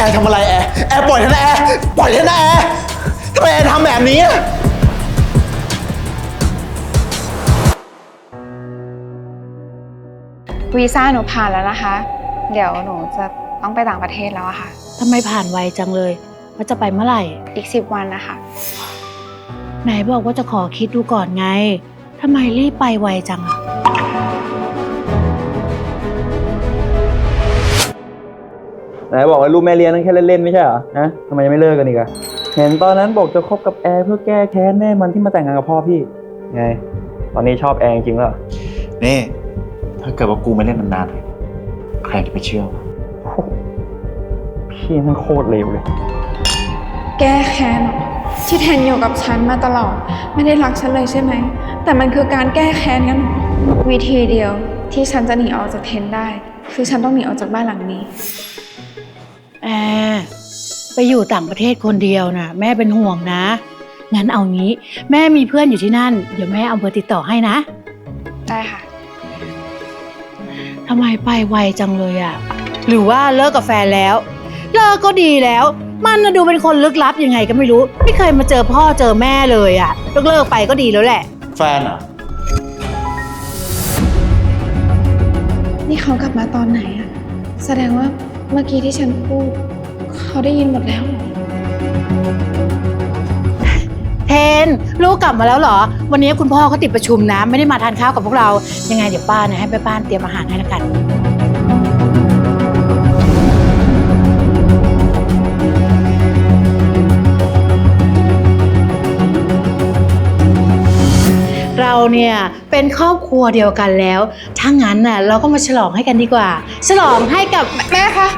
แอร์ทำอะไรแอร์แอร์ปล่อยเถอะนะแอร์ปล่อยเถอะนะแอร์ทำไมแอร์ทำแบบนี้อะวีซ่าหนูผ่านแล้วนะคะ เดี๋ยวหนูจะต้องไปต่างประเทศแล้วอะค่ะ ทำไมผ่านไวจังเลยว่าจะไปเมื่อไหร่ อีกสิบวันนะคะไหนบอกว่าจะขอคิดดูก่อนไงทำไมรีบไปไวจังอะ ไหนบอกว่าลูกแม่เลี้ยงนั่นแค่เล่นๆไม่ใช่เหรอนะทำไมยังไม่เลิกกันอีกอะเห็นตอนนั้นบอกจะคบกับแอร์เพื่อแก้แค้นแม่มันที่มาแต่งงานกับพ่อพี่ ไง ตอนนี้ชอบแอร์จริงๆเหรอนี่ ถ้าเกิดว่ากูไม่เล่นนานๆใครจะไปเชื่อวะพี่มันโคตรเลวเลย แก้แค้นเหรอที่เทนอยู่กับฉันมาตลอด ไม่ได้รักฉันเลยใช่ไหม แต่มันคือการแก้แค้นกันเหรอวิธีเดียวที่ฉันจะหนีออกจากเทนได้ คือฉันต้องหนีออกจากบ้านหลังนี้ แอร์ไปอยู่ต่างประเทศคนเดียวนะแม่เป็นห่วงนะ งั้นเอางี้ แม่มีเพื่อนอยู่ที่นั่น เดี๋ยวแม่เอาเบอร์ติดต่อให้นะได้ค่ะ ทำไมไปไวจังเลยอะหรือว่าเลิกกับแฟนแล้ว เลิกก็ดีแล้ว มันน่ะดูเป็นคนลึกลับยังไงก็ไม่รู้ ไม่เคยมาเจอพ่อเจอแม่เลยอะเลิกเลิกๆไปก็ดีแล้วแหละ แฟนเหรอะ นี่เขากลับมาตอนไหนอะแสดงว่า เมื่อกี้ที่ฉันพูด เขาได้ยินหมดแล้วเหรอเทนลูกกลับมาแล้วเหรอ วันนี้คุณพ่อเขาติดประชุมนะ ไม่ได้มาทานข้าวกับพวกเรา ยังไงเดี๋ยวป้าเนี่ยให้แม่บ้านเตรียมอาหารให้ละกัน เราเนี่ยเป็นครอบครัวเดียวกันแล้ว ถ้างั้นน่ะเราก็มาฉลองให้กันดีกว่า ฉลองให้กับแม่คะ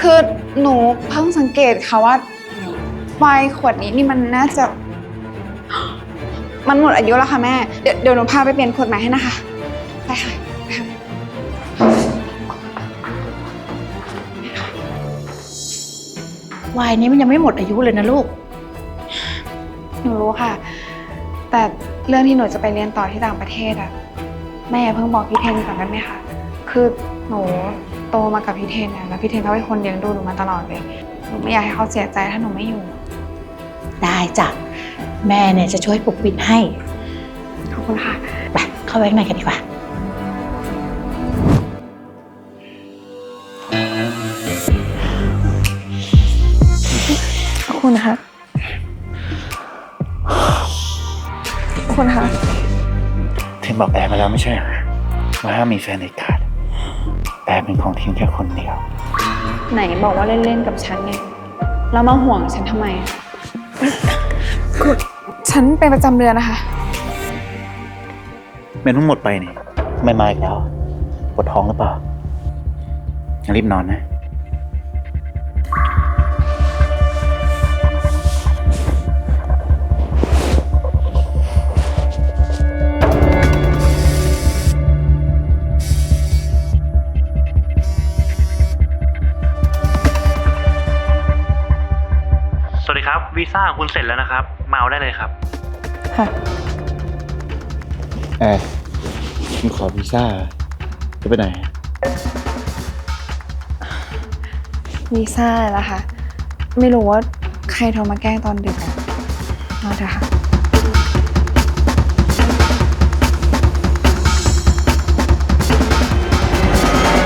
คือหนูเพิ่งสังเกตค่ะว่าไวน์ขวดนี้นี่มันน่าจะ มันหมดอายุแล้วค่ะแม่ เดี๋ยวเดี๋ยวหนูพาไปเปลี่ยนขวดใหม่ให้นะคะ ไปค่ะไปค่ะ วายนี้มันยังไม่หมดอายุเลยนะลูก หนูรู้ค่ะ แต่เรื่องที่หนูจะไปเรียนต่อที่ต่างประเทศอะแม่อย่าเพิ่งบอกพี่เทนก่อนได้ไหมคะคือหนูโตมากับพี่เทนเนี่ยแล้วพี่เทนเขาเป็นคนเลี้ยงดูหนูมาตลอดเลยหนูไม่อยากให้เขาเสียใจถ้าหนูไม่อยู่ ได้จ้ะแม่เนี่ยจะช่วยปกปิดให้ขอบคุณค่ะไปเข้าไปข้างในกันดีกว่า ขอบคุณค่ะขอ คุณค่ะเทนบอกแอร์มาแล้วไม่ใช่เหรอว่าห้ามมีแฟนเด็ดขาดแอร์เป็นของทีมแค่คนเดียว ไหนบอกว่าเล่นๆกับฉันไงแล้วมาห่วงฉันทำไมอะคือฉันเป็นประจำเดือนนะคะเมนทั้งหมดไปนี่ไม่มาอีกแล้วปวดท้องหรือเปล่างั้นรีบนอนนะ วัสดีครับวีซ่าของคุณเสร็จแล้วนะครับ มาเอาได้เลยครับ ค่ะ แอร์คุณขอวีซ่าจะไปไหน วีซ่าแล้วค่ะไม่รู้ว่าใครโทรมาแกล้งตอนดึกอะนอนเถอะค่ะ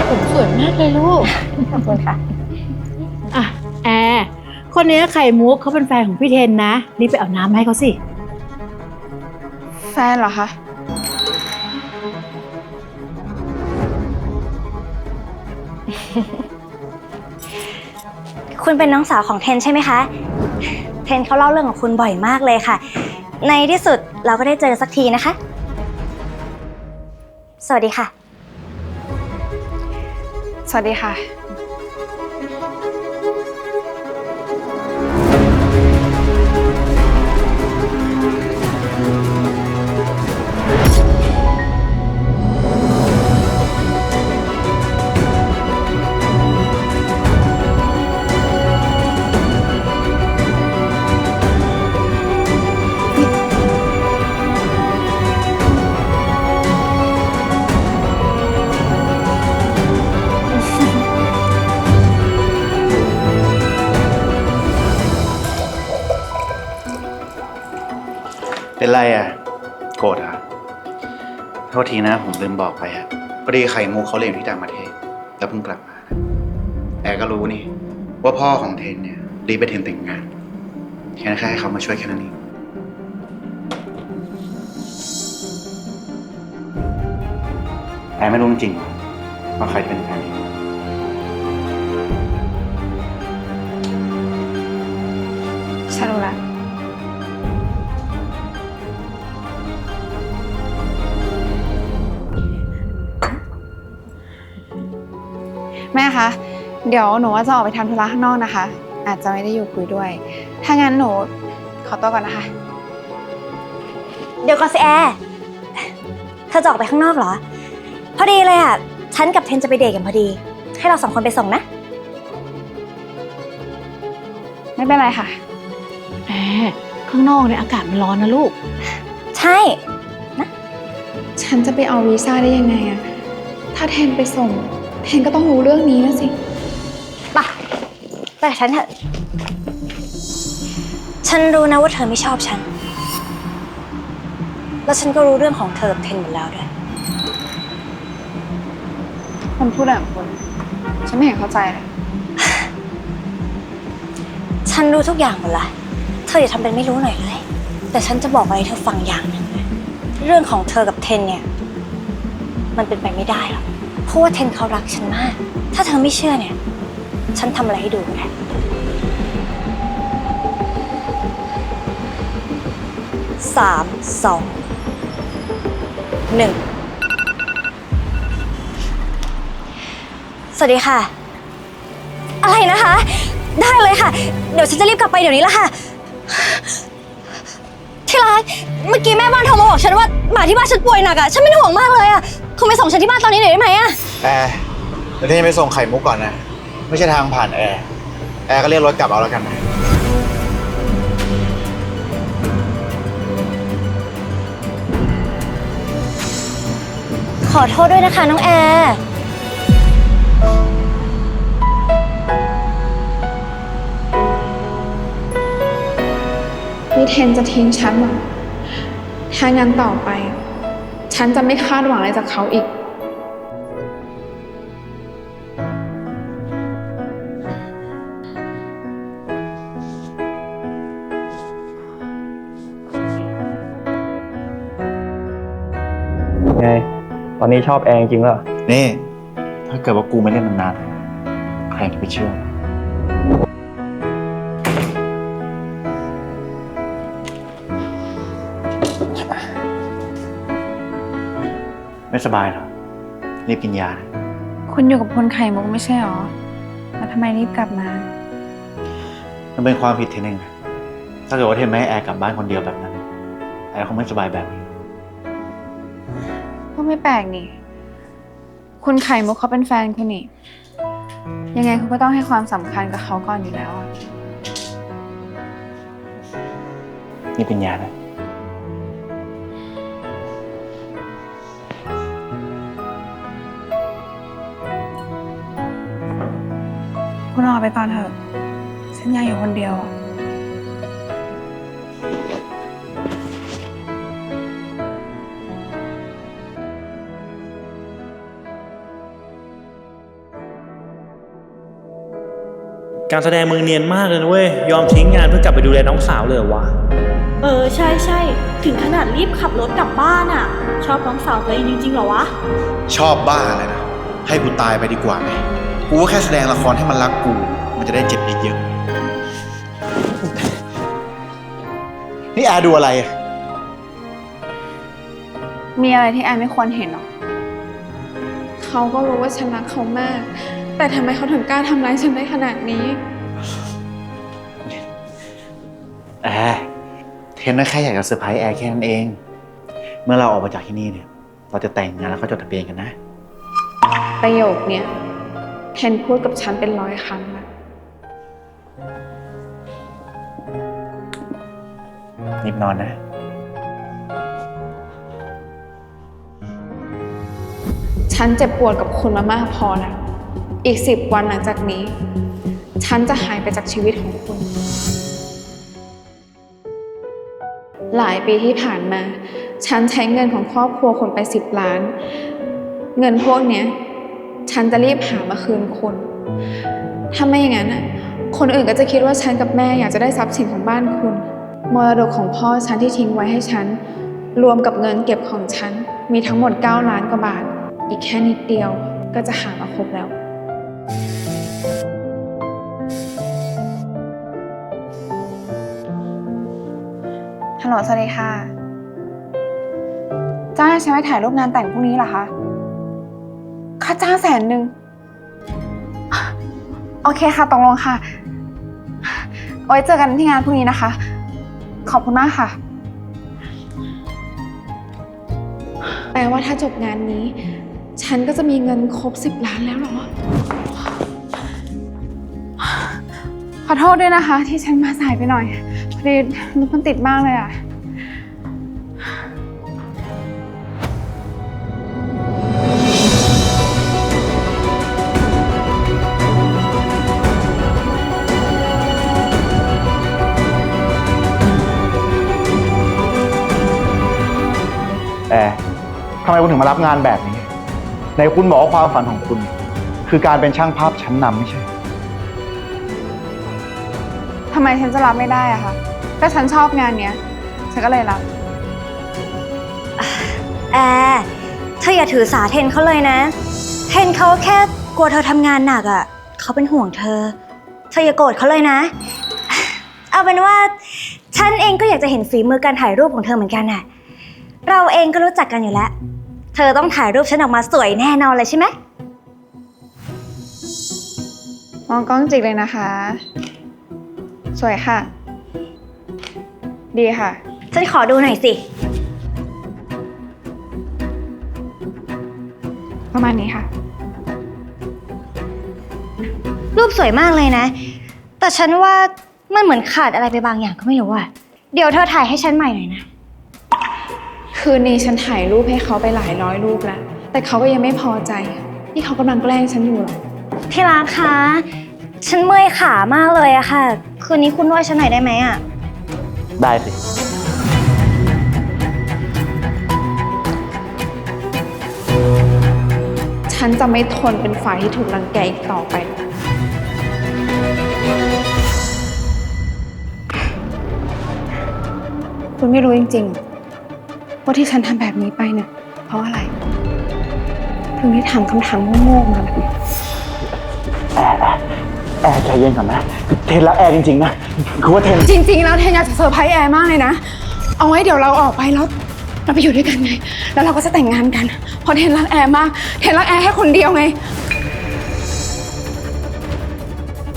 ผมสวยมากเลยลูก ขอบคุณค่ะ อะ แอร์ คนนี้ไข่มุกเขาเป็นแฟนของพี่เทนนะ รีบไปเอาน้ำให้เขาสิ แฟนเหรอคะ คุณเป็นน้องสาวของเทนใช่ไหมคะ เทนเขาเล่าเรื่องของคุณบ่อยมากเลยค่ะ ในที่สุดเราก็ได้เจอสักทีนะคะ สวัสดีค่ะ สวัสดีค่ะ ษทีนะผมลืมบอกไปฮะพอดีไข่มูเขาเรียนอยู่ที่ต่างประเทศ แล้วเพิ่งกลับมานะแอร์ก็รู้นี่ ว่าพ่อของเทนเนี่ยรีบไปเทนแต่งงานแค่นั้นแค่ให้เขามาช่วยแค่นั้นเองแอร์ไม่รู้จริงๆว่าใครเป็นแฟนเทน แม่คะ เดี๋ยวหนูว่าจะออกไปทำธุระข้างนอกนะคะ อาจจะไม่ได้อยู่คุยด้วย ถ้างั้นหนูขอตัวก่อนนะคะ เดี๋ยวก่อนสิแอร์เธอจะออกไปข้างนอกเหรอ พอดีเลยอะ ฉันกับเทนจะไปเดทกันพอดี ให้เราสองคนไปส่งนะ ไม่เป็นไรค่ะแอร์ข้างนอกเนี่ยอากาศมันร้อนนะลูก ใช่ ฉันจะไปเอาวีซ่าได้ยังไงอะถ้าเทนไปส่ง เทนก็ต้องรู้เรื่องนี้นะสิไปไปกับฉันเถอะ ฉันรู้นะว่าเธอไม่ชอบฉัน แล้วฉันก็รู้เรื่องของเธอกับเทนหมดแล้วด้วยคนพูดแบบคนฉันไม่เห็นเข้าใจเลย ฉันรู้ทุกอย่างหมดละ เธออย่าทำเป็นไม่รู้หน่อยเลย แต่ฉันจะบอกอะไรให้เธอฟังอย่างหนึ่งนะเรื่องของเธอกับเทนเนี่ย มันเป็นไปไม่ได้หรอก เพราะว่าเทนเขารักฉันมาก ถ้าเธอไม่เชื่อเนี่ย ฉันทำอะไรให้ดูก็ได้สามสองหนึ่งสวัสดีค่ะ อะไรนะคะ ได้เลยค่ะ เดี๋ยวฉันจะรีบกลับไปเดี๋ยวนี้ละค่ะ ที่รักเมื่อกี้แม่บ้านโทรมาบอกฉันว่าหมาที่บ้านฉันป่วยหนักอะฉันเป็นห่วงมากเลยอะ คุณไปส่งฉันที่บ้านตอนนี้หน่อยได้ไหมอะแอร์เดี๋ยวเทนไปส่งไข่มุกก่อนนะ ไม่ใช่ทางผ่านแอร์แอร์ก็เรียกรถกลับเอาแล้วกันนะขอโทษด้วยนะคะน้องแอร์นี่เทนจะทิ้งฉันเหรอถ้างั้นต่อไป ฉันจะไม่คาดหวังอะไรจากเขาอีก ไง ตอนนี้ชอบแอร์จริงๆแล้วเหรอ นี่ ถ้าเกิดว่ากูไม่เล่นนานๆใครจะไปเชื่อ ไม่สบายเหรอ รีบกินยานะคุณอยู่กับคนไข่มุกไม่ใช่หรอ แล้วทำไมรีบกลับมา มันเป็นความผิดเทนเองนะถ้าเกิดว่าเทนไม่ให้แอร์กลับบ้านคนเดียวแบบนั้น แอร์คงไม่สบายแบบนี้ ก็ไม่แปลกนี่ คุณไข่มุกเขาเป็นแฟนคุณนี่ ยังไงคุณก็ต้องให้ความสำคัญกับเขาก่อนอยู่แล้วอะนี่เป็นยานะ คุณออกไปก่อนเถอะ ฉันอยากอยู่คนเดียวอะการแสดงมึงเนียนมากเลยนะเว้ย ยอมทิ้งงานเพื่อกลับไปดูแลน้องสาวเลยเหรอวะ เออใช่ใช่ถึงขนาดรีบขับรถกลับบ้านอะ่ะ ชอบน้องสาวตัวเองจริงๆเหรอวะ ชอบบ้าอะไรนะ ให้กูตายไปดีกว่าไหม กูก็แค่แสดงละครให้มันรักกู มันจะได้เจ็บเยอะๆนี่แอร์ดูอะไรอะมีอะไรที่แอนไม่ควรเห็นหรอ เขาก็รู้ว่าฉันรักเขามาก แต่ทำไมเขาถึงกล้าทำร้ายฉันได้ขนาดนี้ แอร์เทนน่ะแค่อยากจะเซอร์ไพรส์แอร์แค่นั้นเอง เมื่อเราออกมาจากที่นี่เนี่ย เราจะแต่งงานแล้วก็จดทะเบียนกันนะ ประโยคเนี้ย เทนพูดกับฉันเป็นร้อยครั้งแล้วรีบนอนนะ ฉันเจ็บปวดกับคุณมามากพอแล้ว อีกสิบวันหลังจากนี้ ฉันจะหายไปจากชีวิตของคุณ หลายปีที่ผ่านมา ฉันใช้เงินของครอบครัวคนไปสิบล้าน เงินพวกเนี้ย ฉันจะรีบหามาคืนคุณถ้าไม่อย่างนั้นอะคนอื่นก็จะคิดว่าฉันกับแม่อยากจะได้ทรัพย์สินของบ้านคุณ มรดกของพ่อฉันที่ทิ้งไว้ให้ฉัน รวมกับเงินเก็บของฉัน มีทั้งหมด 9 ล้านกว่าบาท อีกแค่นิดเดียวก็จะหามาครบแล้ว ฮัลโหลสวัสดีค่ะ จ้าให้ฉันไปถ่ายรูปงานแต่งพรุ่งนี้เหรอคะ ค่าจ้างแสนหนึ่ง โอเคค่ะตกลงค่ะ ไว้เจอกันที่งานพรุ่งนี้นะคะ ขอบคุณมากค่ะ แปลว่าถ้าจบงานนี้ ฉันก็จะมีเงินครบสิบล้านแล้วเหรอ ขอโทษด้วยนะคะ ที่ฉันมาสายไปหน่อย พอดีรถมันติดมากเลยอะ คุณถึงมารับงานแบบนี้ ในคุณบอกว่าความฝันของคุณ คือการเป็นช่างภาพชั้นนำไม่ใช่ ทำไมฉันจะรับไม่ได้อะคะก็ฉันชอบงานเนี้ย ฉันก็เลยรับ แอร์เธออย่าถือสาเทนเขาเลยนะ เทนเขาแค่กลัวเธอทำงานหนักอะ่ะเขาเป็นห่วงเธอ เธออย่าโกรธเขาเลยนะ เอาเป็นว่า ฉันเองก็อยากจะเห็นฝีมือการถ่ายรูปของเธอเหมือนกันน่ะ เราเองก็รู้จักกันอยู่แล้ว เธอต้องถ่ายรูปฉันออกมาสวยแน่นอนเลยใช่ไหม มองกล้องจิกเลยนะคะ สวยค่ะ ดีค่ะ ฉันขอดูหน่อยสิ ประมาณนี้ค่ะ รูปสวยมากเลยนะ แต่ฉันว่ามันเหมือนขาดอะไรไปบางอย่างก็ไม่รู้อะเดี๋ยวเธอถ่ายให้ฉันใหม่หน่อยนะ คืนนี้ฉันถ่ายรูปให้เขาไปหลายร้อยรูปแล้ว แต่เขาก็ยังไม่พอใจ นี่เขากำลังแกล้งฉันอยู่เหรอ ที่รักคะ ฉันเมื่อยขามากเลยอะค่ะ คืนนี้คุณนวดฉันหน่อยได้ไหมอะ ได้สิ ฉันจะไม่ทนเป็นฝ่ายที่ถูกรังแกอีกต่อไป คุณไม่รู้จริงๆ ว่าที่ฉันทำแบบนี้ไปเนี่ยเพราะอะไร ถึงได้ถามคำถามโง่ๆมาแบบนี้ แอร์แอร์แอร์ใจเย็นก่อนนะ เทนรักแอร์จริงๆนะ คือว่าเทน จริง ๆ แล้วเทนอยากจะเซอร์ไพรส์แอร์มากเลยนะ เอาไว้เดี๋ยวเราออกไปแล้ว เราไปอยู่ด้วยกันไง แล้วเราก็จะแต่งงานกัน เพราะเทนรักแอร์มาก เทนรักแอร์แค่คนเดียวไง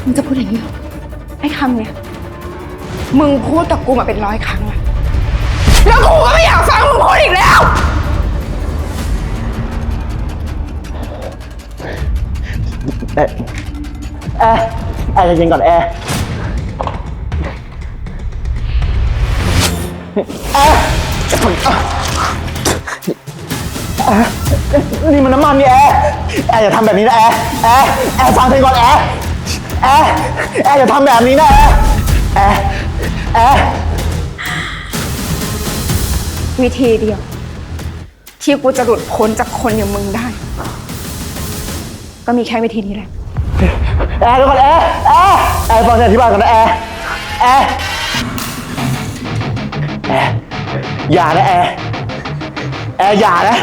มึงจะพูดอย่างนี้เหรอไอ้คำเนี่ย มึงพูดกับกูมาเป็นร้อยครั้งล้วแล้วกูก็ไม่ อยากฟังมึงพูดอีกแล้ว แอร์แอร์แอร์ใจเย็นก่อนแอร์แอร์แอร์นี่มันน้ำมันนี่แอร์แอร์อย่าทำแบบนี้นะแอร์แอร์แอร์ฟังเธอก่อนแอร์แอร์แอร์อย่าทำแบบนี้นะแอร์แอร์แอร์ วิธีเดียว ที่กูจะหลุดพ้นจากคนอย่างมึงได้ ก็มีแค่วิธีนี้แหละ แอร์ทุกคนแอร์แอร์แอร์ฟังฉันอธิบายก่อนนะแอร์แอร์แอร์อย่านะแอร์แอร์อย่านะ